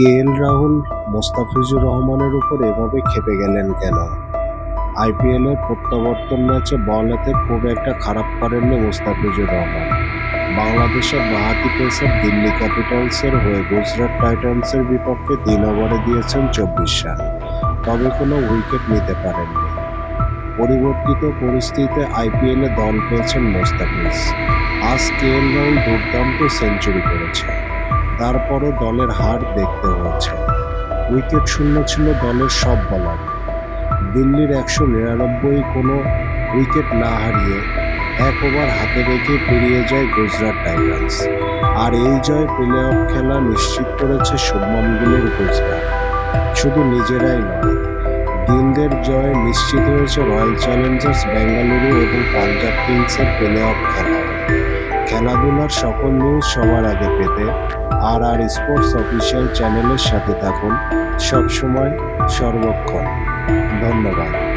কে এল রাহুল, মোস্তাফিজুর রহমানের উপর এভাবে খেপে গেলেন কেন? আইপিএলের প্রত্যাবর্তন ম্যাচে বল হাতে খুব একটা খারাপ করেননি মোস্তাফিজুর রহমান। বাংলাদেশের বাহাতি পেসার দিল্লি ক্যাপিটালসের হয়ে গুজরাট টাইটান্সের বিপক্ষে তিন ওভারে দিয়েছেন চব্বিশ রান। তবে কোনো উইকেট নিতে পারেননি। পরিবর্তিত পরিস্থিতিতে আইপিএলে দল পেয়েছেন মোস্তাফিজ। আজ কে এল রাহুল দুর্দান্ত সেঞ্চুরি করেছে। তারপরও দলের হার দেখতে হয়েছে। উইকেট শূন্য ছিল দলের সব বলার। দিল্লির একশো নিরানব্বই কোনো উইকেট না হারিয়ে এক ওভার হাতে রেখে পেরিয়ে যায় গুজরাট টাইটান্স আর এই জয় প্লে অফ খেলা নিশ্চিত করেছে শুভমন গিলের গুজরাট। শুধু নিজেরাই নয় গিলদের জয়ে নিশ্চিত হয়েছে রয়্যাল চ্যালেঞ্জার্স বেঙ্গালুরু এবং পাঞ্জাব কিংসের প্লে অফ খেলা। খেলাধুলার সকল নিউজ সবার আগে পেতে আর আর স্পোর্টস অফিসিয়াল চ্যানেলের সাথে থাকুন সবসময় সর্বক্ষণ। ধন্যবাদ।